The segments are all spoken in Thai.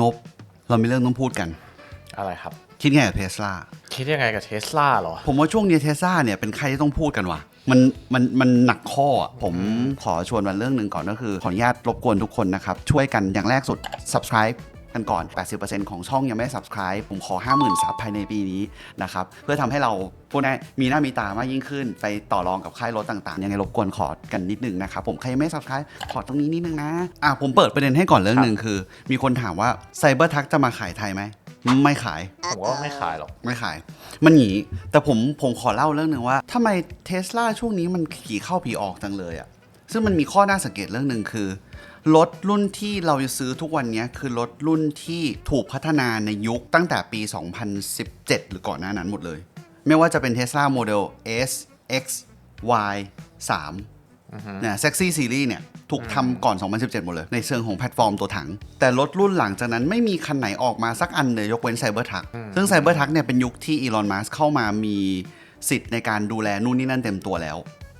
นบเรามีเรื่องต้องพูดกัน อะไรครับ คิดไงกับเทสลาคิดยังไงกับเทสลาหรอ ผมว่าช่วงนี้เทสลาเนี่ยเป็นใครที่ต้องพูดกันว่ะ มันมันมันหนักข้ออะผมขอชวนมาเรื่องหนึ่งก่อนก็คือ ขออนุญาตรบกวนทุกคนนะครับ ช่วยกันอย่างแรกสุด subscribe กันก่อน 80%ของช่องยังไม่ subscribe ผมขอ 50,000ซับภายในปีนี้นะครับ เพื่อทำให้เราพวกนี้มีหน้ามีตามากยิ่งขึ้น ไปต่อรองกับค่ายรถต่างๆ ยังไงรบกวนขอกันนิดนึงนะครับ ผมใครยังไม่ subscribe ขอตรงนี้นิดนึงนะ อะผมเปิดประเด็นให้ก่อนเรื่องหนึ่งคือ มีคนถามว่าไซเบอร์ทักจะมาขายไทยไหมไม่ขาย ผมว่าไม่ขายหรอก ไม่ขาย มันหนี แต่ผมผมขอเล่าเรื่องหนึ่งว่าทำไมเทสลาช่วงนี้มันขี่เข้าผีออกจังเลยอะซึ่งมันมีข้อน่าสังเกตเรื่องหนึ่งคือ รถรุ่นที่เราจะซื้อทุกวันนี้คือรถรุ่นที่ถูกพัฒนาในยุคตั้งแต่ปี 2017 หรือก่อนหน้านั้นหมดเลย ไม่ว่าจะเป็น Tesla Model S X Y 3เนี่ย Sexy Series เนี่ยถูกทำก่อน 2017 หมดเลย ในเชิงของแพลตฟอร์มตัวถัง แต่รถรุ่นหลังจากนั้นไม่มีคันไหนออกมาสักอันเลยยกเว้น Cybertruck ซึ่ง Cybertruck เนี่ยเป็นยุคที่อีลอนมัสเข้ามามีสิทธิ์ในการดูแลนู่นนี่นั่นเต็มตัวแล้ว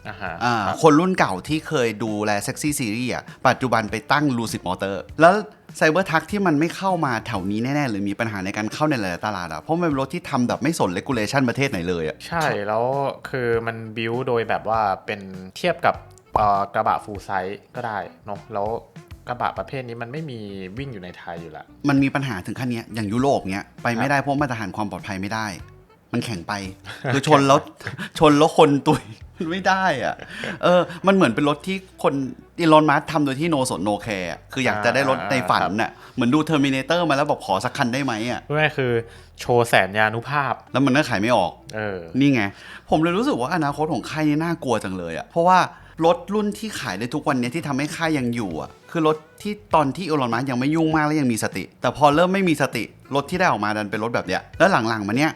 อ่าฮะอ่าครับคนรุ่นเก่าที่เคยดูแล Sexy Series อะปัจจุบันไปตั้ง Lucid Motor แล้ว Cybertruck ที่มันไม่เข้ามาแถวนี้แน่ ๆ หรือมีปัญหาในการเข้าในหลายๆตลาดอะเพราะมันเป็นรถที่ทำแบบไม่สน regulation ประเทศไหนเลยอะใช่ แล้วคือมันบิวโดยแบบว่าเป็นเทียบกับเอ่อกระบะฟูลไซส์ก็ได้เนาะแล้วกระบะประเภทนี้มันไม่มีวิ่งอยู่ในไทยอยู่แล้วมันมีปัญหาถึงขั้นเนี้ยอย่างยุโรปเนี้ยไปไม่ได้เพราะมาตรฐานความปลอดภัยไม่ได้ มันแข็งไป คือชนแล้วชนแล้วคนตุยมันไม่ได้อะเออ มันเหมือนเป็นรถที่คนอีลอนมัสทำโดยที่โนสนโนแคร์คืออยากจะได้รถในฝันน่ะ เหมือนดูเทอร์มินเตอร์มาแล้วบอกขอสักคันได้ไหมอะพูดง่ายๆคือโชว์แสนยานุภาพ แล้วมันก็ขายไม่ออก เออ นี่ไง ผมเลยรู้สึกว่าอนาคตของค่ายนี้น่ากลัวจังเลยอะเพราะว่ารถรุ่นที่ขายได้ทุกวันเนี้ยที่ทำให้ค่ายยังอยู่อะคือรถที่ตอนที่อีลอนมัสก์ยังไม่ยุ่งมากและยังมีสติ แต่พอเริ่มไม่มีสติ รถที่ได้ออกมาดันเป็นรถแบบเนี้ย แล้วหลังๆมาเนี้ย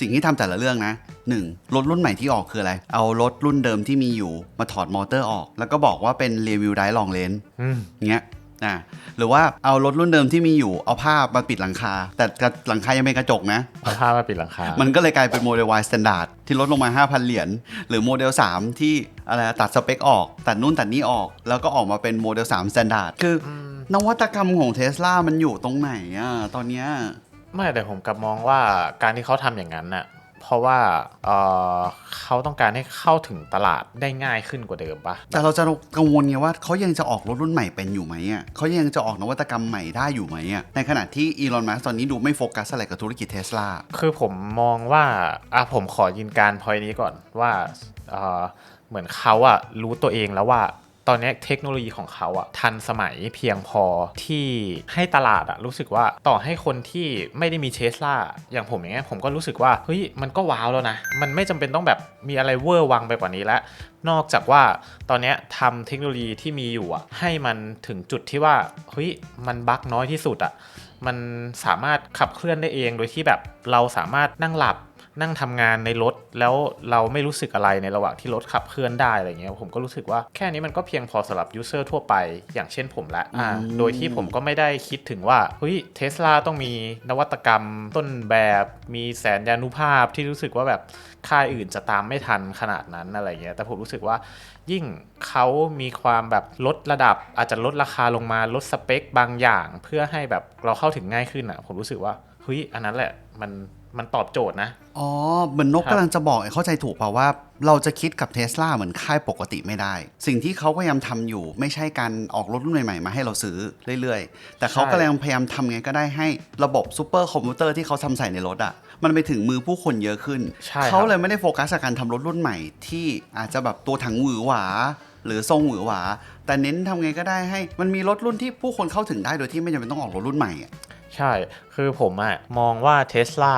สิ่งที่ทำแต่ละเรื่องนะหนึ่งรถรุ่นใหม่ที่ออกคืออะไร เอารถรุ่นเดิมที่มีอยู่มาถอดมอเตอร์ออก แล้วก็บอกว่าเป็นรีวิวได้ลองเลนอืมเงี้ยอ่าหรือว่าเอารถรุ่นเดิมที่มีอยู่เอาผ้ามาปิดหลังคา แต่หลังคายังเป็นกระจกนะเอาผ้ามาปิดหลังคา มันก็เลยกลายเป็นโมเดล Y Standard ที่ลดลงมา 5,000 เหรียญหรือโมเดล 3 ที่อะไรอะตัดสเปคออก ตัดนู่นตัดนี่ออก แล้วก็ออกมาเป็นโมเดล3 Standard คืออนวัตกรรมของเทสลามันอยู่ตรงไหนอะตอนเนี้ย ไม่แต่ผมกลับมองว่าการที่เขาทำอย่างนั้นน่ะเพราะว่าเออเขาต้องการให้เข้าถึงตลาดได้ง่ายขึ้นกว่าเดิมปะแต่เราจะกังวลไงว่าเขายังจะออกรถรุ่นใหม่เป็นอยู่ไหมอะเขายังจะออกนวัตกรรมใหม่ได้อยู่ไหมอะในขณะที่อีลอนมัสตอนนี้ดูไม่โฟกัสอะไรกับธุรกิจเทสลาคือผมมองว่าอะผมขอยืนการพอยนี้ก่อนว่าเอ่อเหมือนเขาอะรู้ตัวเองแล้วว่า ตอนนี้เทคโนโลยีของเขาอะทันสมัยเพียงพอที่ให้ตลาดอะรู้สึกว่าต่อให้คนที่ไม่ได้มีเทสลาอย่างผมอย่างเงี้ยผมก็รู้สึกว่าเฮ้ยมันก็ว้าวแล้วนะ มันไม่จำเป็นต้องแบบมีอะไรเวอร์วังไปกว่านี้แล้วนอกจากว่าตอนนี้ทำเทคโนโลยีที่มีอยู่อะให้มันถึงจุดที่ว่าเฮ้ยมันบั๊กน้อยที่สุดอะมันสามารถขับเคลื่อนได้เองโดยที่แบบเราสามารถนั่งหลับ นั่งทำงานในรถแล้วเราไม่รู้สึกอะไรในระหว่างที่รถขับเคลื่อนได้อะไรเงี้ยผมก็รู้สึกว่าแค่นี้มันก็เพียงพอสำหรับยูเซอร์ทั่วไป อย่างเช่นผมละอ่าอืมโดยที่ผมก็ไม่ได้คิดถึงว่าเฮ้ยเทสลาต้องมีนวัตกรรมต้นแบบมีแสนยานุภาพที่รู้สึกว่าแบบค่ายอื่นจะตามไม่ทันขนาดนั้นอะไรเงี้ยแต่ผมรู้สึกว่ายิ่งเขามีความแบบลดระดับอาจจะลดราคาลงมาลดสเปคบางอย่าง เพื่อให้แบบเราเข้าถึงง่ายขึ้นอะผมรู้สึกว่า เฮ้ยอันนั้นแหละมันมันตอบโจทย์นะ อ๋อ เหมือนนกครับกำลังจะบอกไอ้เข้าใจถูกเปล่าว่า เราจะคิดกับเทสลาเหมือนค่ายปกติไม่ได้ สิ่งที่เขาพยายามทำอยู่ ไม่ใช่การออกรถรุ่นใหม่ๆ มาให้เราซื้อเรื่อยๆ แต่เขากำลังพยายามทำไงก็ได้ให้ระบบซูเปอร์คอมพิวเตอร์ที่เขาทำใส่ในรถอะ่ะ มันไปถึงมือผู้คนเยอะขึ้นใช่ครับเขาเลยไม่ได้โฟกัสกับการทำรถรุ่นใหม่ ที่อาจจะแบบตัวถังหวือหวาหรือทรงหวือหวา แต่เน้นทำไงก็ได้ให้ มันมีรถรุ่นที่ผู้คนเข้าถึงได้โดยที่ไม่จำเป็นต้องออกรถรุ่นใหม่อะ ใช่ คือผมอะมองว่าเทสลา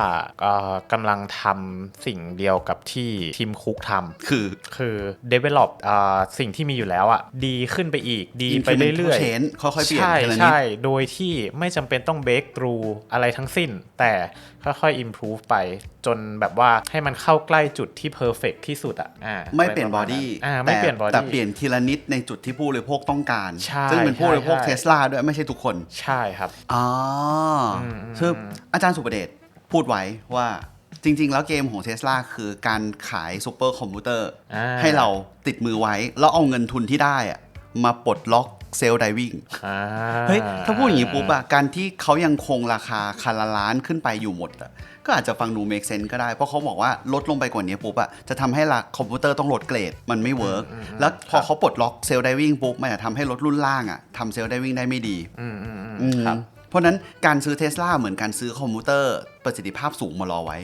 กำลังทำสิ่งเดียวกับที่ทีมคุกทำคือ คือ develop อ่าสิ่งที่มีอยู่แล้วอะดีขึ้นไปอีกดีไปเรื่อย incremental change ค่อยๆเปลี่ยนใช่ทีละนิดใช่ โดยที่ไม่จำเป็นต้อง break through อะไรทั้งสิ้น แต่ ค่อยๆ improve ไปจนแบบว่าให้มันเข้าใกล้จุดที่ perfect ที่สุดอะอ่าไม่เปลี่ยนบออะรประาณดี้อ่าไม่เปลี่ยนบอแต่ดี้เปลี่ยนทีละนิดในจุดที่ผู้บริโภคต้องการใช่ซึ่งเป็นผู้บริโภคใช่เทสลาด้วยไม่ใช่ทุกคน ใช่ครับอ๋ออมคืออาจารย์สุประเดชพูดไว้ว่าจริง ๆ แล้วเกมของเทสลาคือการขายซูเปอร์คอมพิวเตอร์อ่าให้เราติดมือไว้ แล้วเอาเงินทุนที่ได้อะมาปลดล็อก เซลล์ไดวิ่งอ่าเฮ้ยถ้าพูดอย่างนี้ปุ๊บอะการที่เขายังคงราคาคันละล้านขึ้นไปอยู่หมดอะก็อาจจะฟังดู make sense ก็ได้ เพราะเขาบอกว่าลดลงไปกว่านี้ปุ๊บอะจะทำให้ราคอมพิวเตอร์ต้องลดเกรด มันไม่เวิร์กแล้วพอเขาปลดล็อกเซลล์ไดวิ่งปุ๊บ มันจะทำให้รถรุ่นล่างอะทำเซลล์ไดวิ่งได้ไม่ดีอืมอืมอืมอืมครับเพราะฉะนั้นการซื้อเทสลาเหมือนการซื้อคอมพิวเตอร์ประสิทธิภาพสูงมารอไว้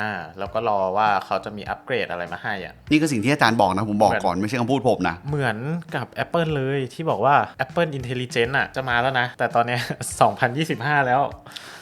อ่าแล้วก็รอว่าเขาจะมีอัปเกรดอะไรมาให้อะ นี่คือสิ่งที่อาจารย์บอกนะ ผมบอกก่อนไม่ใช่คำพูดผมนะ เหมือนกับ Apple เลยที่บอกว่า Apple Intelligent อะจะมาแล้วนะ แต่ตอนเนี้ย2025 แล้ว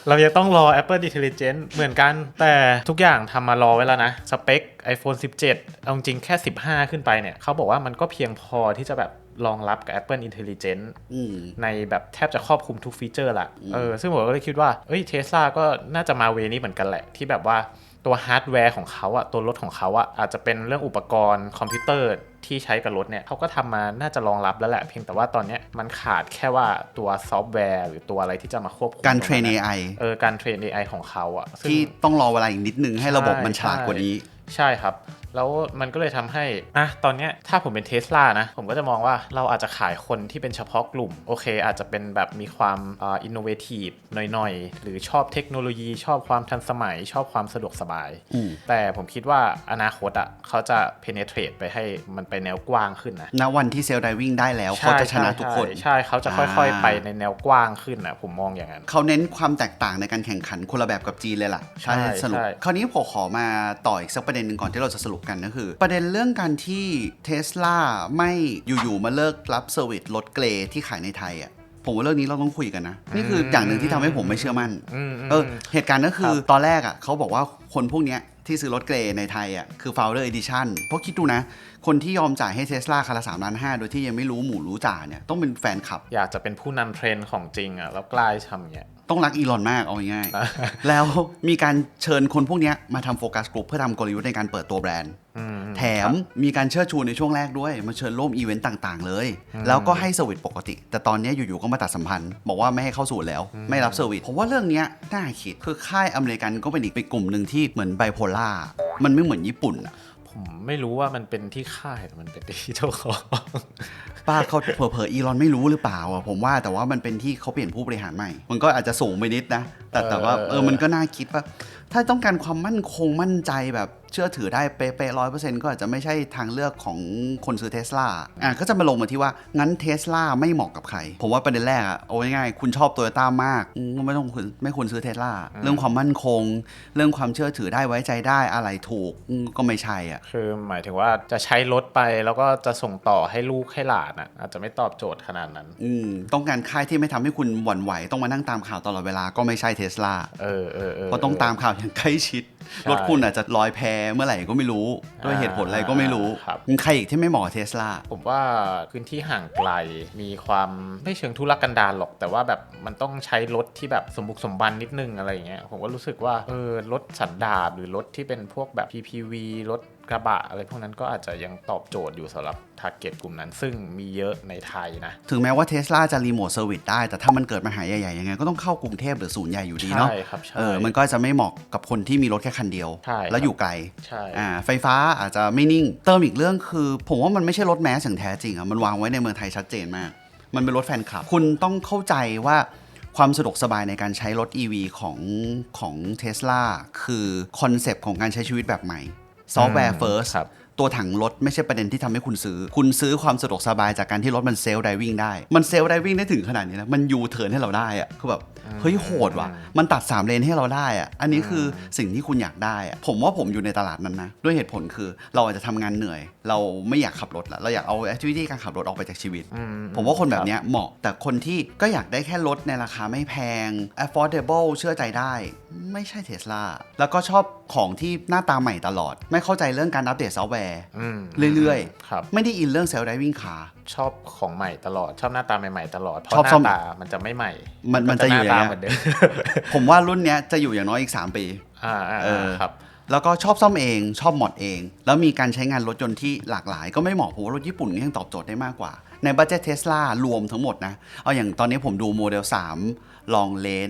เรายังต้องรอ Apple Intelligent เหมือนกัน แต่ทุกอย่างทำมารอไว้แล้วนะ สเปค iPhone 17 เอาจริงแค่ 15 ขึ้นไปเนี่ยเขาบอกว่ามันก็เพียงพอที่จะแบบรองรับกับ Apple Intelligent อืมในแบบแทบจะครอบคลุมทุกฟีเจอร์ละเออซึ่งผมก็เลยคิดว่าเอ้ยเทสลาก็น่าจะมาเวนี้เหมือนกันแหละที่แบบว่า ตัวฮาร์ดแวร์ของเขาอะตัวรถของเขาอะอาจจะเป็นเรื่องอุปกรณ์คอมพิวเตอร์ที่ใช้กับรถเนี่ยเขาก็ทำมาน่าจะรองรับแล้วแหละเพียงแต่ว่าตอนเนี้ยมันขาดแค่ว่าตัวซอฟต์แวร์ หรือตัวอะไรที่จะมาควบคุมการเทรนตง AI เออการเทรน AI ของเขาอะซึ่งที่ต้องรอเวลาอีกนิดนึงให้ระบบมันฉลาดกว่านี้ ใช่ครับ แล้วมันก็เลยทำให้อะตอนเนี้ยถ้าผมเป็นเทสลานะ ผมก็จะมองว่าเราอาจจะขายคนที่เป็นเฉพาะกลุ่ม โอเค อาจจะเป็นแบบมีความอินโนเวทีฟหน่อยๆ หรือชอบเทคโนโลยี ชอบความทันสมัย ชอบความสะดวกสบายอืมแต่ผมคิดว่าอนาคตอะเขาจะ penetrate ไปให้มันไปแนวกว้างขึ้นนะณวันที่เซลล์ไดวิ่งได้แล้วเขาจะชนะทุกคน ใช่ใช่เขาจะค่อยๆอ่าไปในแนวกว้างขึ้นนะผมมองอย่างนั้นเขาเน้นความแตกต่างในการแข่งขันคนละแบบกับจีนเลยล่ะใช่สรุปใช่คราวนี้ผมขอมาต่ออีกสักประเด็นหนึ่งก่อนที่เราจะสรุปกันก็คือ ประเด็นเรื่องการที่เทสลาไม่อยู่ๆมาเลิกรับเซอร์วิสรถเกรย์ที่ขายในไทยอะผมว่าเรื่องนี้เราต้องคุยกันนะ นี่คืออย่างหนึ่งที่ทำให้ผมไม่เชื่อมั่นอืมเออเหตุการณ์ก็คือครับตอนแรกอะเขาบอกว่าคนพวกเนี้ยที่ซื้อรถเกรย์ในไทยอะคือ Founder Edition เพราะคิดดูนะ คนที่ยอมจ่ายให้เทสลาคันละสามล้านห้าโดยที่ยังไม่รู้หมู่รู้จ่าเนี่ยต้องเป็นแฟนคลับ อยากจะเป็นผู้นำเทรนด์ของจริงอะแล้วกล้าทำอย่างเงี้ย ต้องรักอีลอนมากเอาง่ายๆแล้วมีการเชิญคนพวกเนี้ยมาทำโฟกัสกลุ่มเพื่อทำกลยุทธ์ในการเปิดตัวแบรนด์อืมแถมมีการเชิดชูในช่วงแรกด้วย มาเชิญร่วมอีเวนต์ต่างๆ เลย แล้วก็ให้เซอร์วิสปกติ แต่ตอนเนี้ยอยู่ๆก็มาตัดสัมพันธ์ บอกว่าไม่ให้เข้าสู่แล้ว ไม่รับเซอร์วิสผมว่าเรื่องเนี้ยน่าคิดคือค่ายอเมริกันก็เป็นอีกเป็นกลุ่มหนึ่งที่เหมือนไบโพล่ามันไม่เหมือนญี่ปุ่นอะ ผมไม่รู้ว่ามันเป็นที่ค่ายมันเป็นที่เจ้าของป้าเขาเผลอๆอีลอนไม่รู้หรือเปล่าอะผมว่าแต่ว่ามันเป็นที่เขาเปลี่ยนผู้บริหารใหม่ มันก็อาจจะสูงไปนิดนะ แต่แต่ว่าเออมันก็น่าคิดว่า ถ้าต้องการความมั่นคงมั่นใจแบบ เชื่อถือได้เป๊ะร้อยเปอร์เซ็นต์ก็อาจจะไม่ใช่ทางเลือกของคนซื้อเทสลาอะก็จะมาลงมาที่ว่างั้นเทสลาไม่เหมาะกับใคร ผมว่าประเด็นแรกอะเอาง่ายๆคุณชอบโตโยต้ามากอืมก็ไม่ต้องคุณไม่ควรซื้อเทสลาเรื่องความมั่นคง เรื่องความเชื่อถือได้ไว้ใจได้อะไรถูกอืมก็ไม่ใช่อะคือหมายถึงว่าจะใช้รถไปแล้วก็จะส่งต่อให้ลูกให้หลานอะอาจจะไม่ตอบโจทย์ขนาดนั้น อืมต้องการค่ายที่ไม่ทำให้คุณหวั่นไหว ต้องมานั่งตามข่าวตลอดเวลาก็ไม่ใช่เทสลาเออเออเออเพราะต้องตามข่าวอย่างใกล้ชิดใช่ รถคุณอาจจะลอยแพเมื่อไหร่ก็ไม่รู้ด้วยเหตุผลอะไรก็ไม่รู้ครับมีใครอีกที่ไม่เหมาะกับเทสลา ผมว่าพื้นที่ห่างไกลมีความไม่เชิงทุรกันดารหรอก แต่ว่าแบบมันต้องใช้รถที่แบบสมบุกสมบันนิดนึงอะไรอย่างเงี้ยผมก็รู้สึกว่าเออรถสันดาปหรือรถที่เป็นพวกแบบ PPV รถกระบะอะไรพวกนั้นก็อาจจะยังตอบโจทย์อยู่สำหรับทาร์เก็ตกลุ่มนั้น ซึ่งมีเยอะในไทยนะ ถึงแม้ว่าเทสลาจะรีโมทเซอร์วิสได้ แต่ถ้ามันเกิดปัญหาใหญ่ๆยังไงก็ต้องเข้ากรุงเทพหรือศูนย์ใหญ่อยู่ดีเนาะใช่ครับใช่เออมันก็จะไม่เหมาะกับคนที่มีรถแค่คันเดียวใช่แล้วอยู่ไกลใช่อ่าไฟฟ้าอาจจะไม่นิ่ง เติมอีกเรื่องคือ ผมว่ามันไม่ใช่รถแมสอย่างแท้จริงอะมันวางไว้ในเมืองไทยชัดเจนมาก มันเป็นรถแฟนคลับคุณต้องเข้าใจว่าความสะดวกสบายในการใช้รถ EV ของของเท s l a คือคอนเซปต์ของการใช้ชีวิตแบบใหม่ ซอฟต์แวร์เฟิร์สครับตัวถังรถไม่ใช่ประเด็นที่ทำให้คุณซื้อ คุณซื้อความสะดวกสบายจากการที่รถมันเซลล์ไดวิ่งได้ มันเซลล์ไดวิ่งได้ถึงขนาดนี้นะ มันยูเทิร์นให้เราได้อะคือแบบ เฮ้ยโหดว่ะ มันตัด 3 เลนให้เราได้อะอันนี้คือสิ่งที่คุณอยากได้อะผมว่าผมอยู่ในตลาดนั้นนะ ด้วยเหตุผลคือเราอาจจะทำงานเหนื่อย เราไม่อยากขับรถละเราอยากเอาแอคทิวิตี้การขับรถออกไปจากชีวิตอืมผมว่าคนแบบเนี้ยเหมาะ แต่คนที่ก็อยากได้แค่รถในราคาไม่แพง affordable เชื่อใจได้ ไม่ใช่เทสลาแล้วก็ชอบของที่หน้าตาใหม่ตลอด ไม่เข้าใจเรื่องการอัปเดตซอฟต์แวร์อืมเรื่อยครับๆไม่ได้อินเรื่องเซลล์ไดวิ่งขาชอบของใหม่ตลอด ชอบหน้าตาใหม่ๆตลอด เพชอบราะหซ่อน้ามตามันจะไม่ใหม่ มันมันจะอยู่หอย่างน้าเงี้ตายเหมือนเดิมผมว่ารุ่นเนี้ยจะอยู่อย่างน้อยอีก 3 ปี อ่าอ่าเออครับแล้วก็ชอบซ่อมเองชอบหมดเอง แล้วมีการใช้งานรถยนต์ที่หลากหลาย ก็ไม่เหมาะผมว่ารถญี่ปุ่นยังตอบโจทย์ได้มากกว่า ในบัตเจ็ตเทสลารวมทั้งหมดนะ เอาอย่างตอนนี้ผมดูโมเดล 3 ลองเลน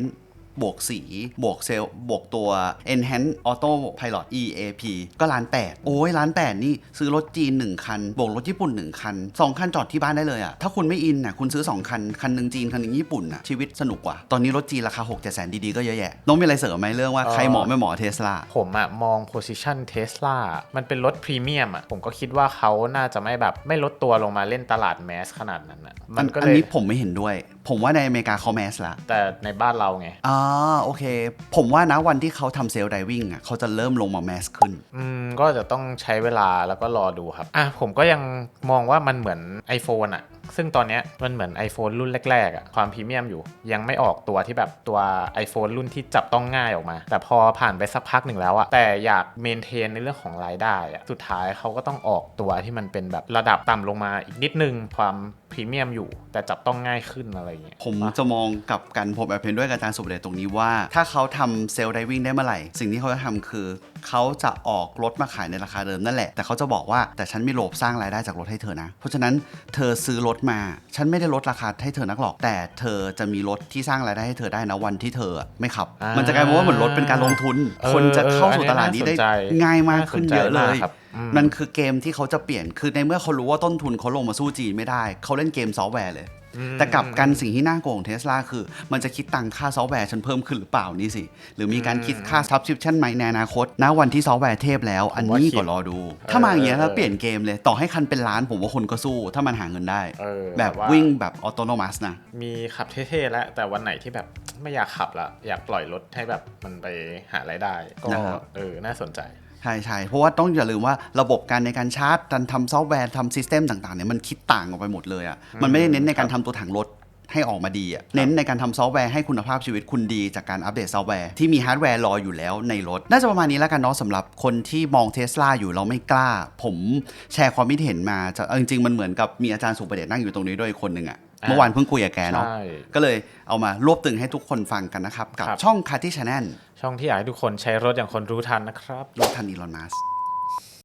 บวกสี บวกเซลล์บวกตัว Enhance Auto Pilot EAP ก็ล้านแปดโอ้ยล้านแปดนี่ซื้อรถจีน 1 คัน บวกรถญี่ปุ่น 1 คัน 2 คันจอดที่บ้านได้เลยอะถ้าคุณไม่อินน่ะคุณซื้อ 2 คัน คันหนึ่งจีน คันหนึ่งญี่ปุ่นน่ะชีวิตสนุกกว่า ตอนนี้รถจีนราคา6 7แสนดีๆ ก็เยอะแยะ น้องมีอะไรเสริมไหมเรื่องว่าใครเหมาะไม่เหมาะเทสลาผมอะมอง position Tesla มันเป็นรถพรีเมียมอะผมก็คิดว่าเขาน่าจะไม่แบบไม่ลดตัวลงมาเล่นตลาดแมสขนาดนั้นอะมันก็อันเลยนี้ผมไม่เห็นด้วยผมว่าในอเมริกาเขาแมสละแต่ในบ้านเราไงอ่าโอเค ผมว่านะวันที่เขาทำเซลล์ไดวิ่งอะเขาจะเริ่มลงมาแมสขึ้น อืมก็จะต้องใช้เวลาแล้วก็รอดูครับ อะผมก็ยังมองว่ามันเหมือน iPhone อะซึ่งตอนเนี้ยมันเหมือน iPhone รุ่นแรกๆอะความพรีเมียมอยู่ ยังไม่ออกตัวที่แบบตัว iPhone รุ่นที่จับต้องง่ายออกมา แต่พอผ่านไปสักพักหนึ่งแล้วอะแต่อยากเมนเทนในเรื่องของรายได้อะสุดท้ายเขาก็ต้องออกตัวที่มันเป็นแบบระดับต่ำลงมาอีกนิดนึงความพรีเมียมอยู่ แต่จับต้องง่ายขึ้นอะไรอย่างเงี้ยผมจะมองกลับกันผมแบบเห็นด้วยกับอาจารย์สุประเดชตรงนี้ว่า ถ้าเขาทำเซลล์ไดวิ่งได้เมื่อไหร่ สิ่งที่เขาจะทำคือเขาจะออกรถมาขายในราคาเดิมนั่นแหละ แต่เขาจะบอกว่าแต่ฉันมีโลบสร้างรายได้จากรถให้เธอนะ เพราะฉะนั้นเธอซื้อรถมา ฉันไม่ได้ลดราคาให้เธอนักหรอก แต่เธอจะมีรถที่สร้างรายได้ให้เธอได้นะวันที่เธอไม่ขับอ่ามัมันจะกลายเป็นว่าเหมือนรถเป็นการลงทุนเออคนจะเข้าสู่เอออันนี้ตลาดนี้ได้น่าสนใจง่ายมากขึ้นเยอะเลน่าสนยใจมากครับอืมมันคือเกมที่เขาจะเปลี่ยน คือในเมื่อเขารู้ว่าต้นทุนเขาลงมาสู้จีนไม่ได้ เขาเล่นเกมซอฟต์แวร์เลย แต่กลับกันสิ่งที่น่ากลัวของเทสลาคือ มันจะคิดตังค่าซอฟต์แวร์ฉันเพิ่มขึ้นหรือเปล่านี่สิ หรือมีการคิดค่า subscription ไหมในอนาคตณวันที่ซอฟต์แวร์เทพแล้ว อันนี้ผมว่าคิดก็รอดู ถ้ามาอย่างเงี้ยเออแล้วเปลี่ยนเกมเลย ต่อให้คันเป็นล้านผมว่าคนก็สู้ ถ้ามันหาเงินได้เออแบบว่าวิ่งแบบออโตโนมัสนะ มีขับเท่ๆแล้ว แต่วันไหนที่แบบไม่อยากขับละอยากปล่อยรถให้แบบมันไปหารายได้ก็นะครับเออน่าสนใจ ใช่ใช่เพราะว่าต้องอย่าลืมว่าระบบการในการชาร์จการทำซอฟต์แวร์ทำซิสเต็มต่างๆเนี่ยมันคิดต่างออกไปหมดเลยอะ่ะมันไม่ได้เน้นในการทำตัวถังรถให้ออกมาดีอะ่ะเน้นในการทำซอฟต์แวร์ให้คุณภาพชีวิตคุณดีจากการอัปเดตซอฟต์แวร์ที่มีฮาร์ดแวร์รออยู่แล้วในรถ น่าจะประมาณนี้แล้วกันเนาะสำหรับคนที่มองเทสลาอยู่เราไม่กล้า ผมแชร์ความคิดเห็นมาจะเอาจริงๆ มันเหมือนกับมีอาจารย์สุประเดชนั่งอยู่ตรงนี้ด้วยอีกคนหนึ่งอะ่ะเมื่อวานเพิ่งคุยกับแกเนาะใช่ ก็เลยเอามารวบตึงให้ทุกคนฟังกันนะครับ กับครับ ช่องคาร์ที่ชาแนล ช่องที่อยากให้ทุกคนใช้รถอย่างคนรู้ทันนะครับ รถทันอีลอนมัสก์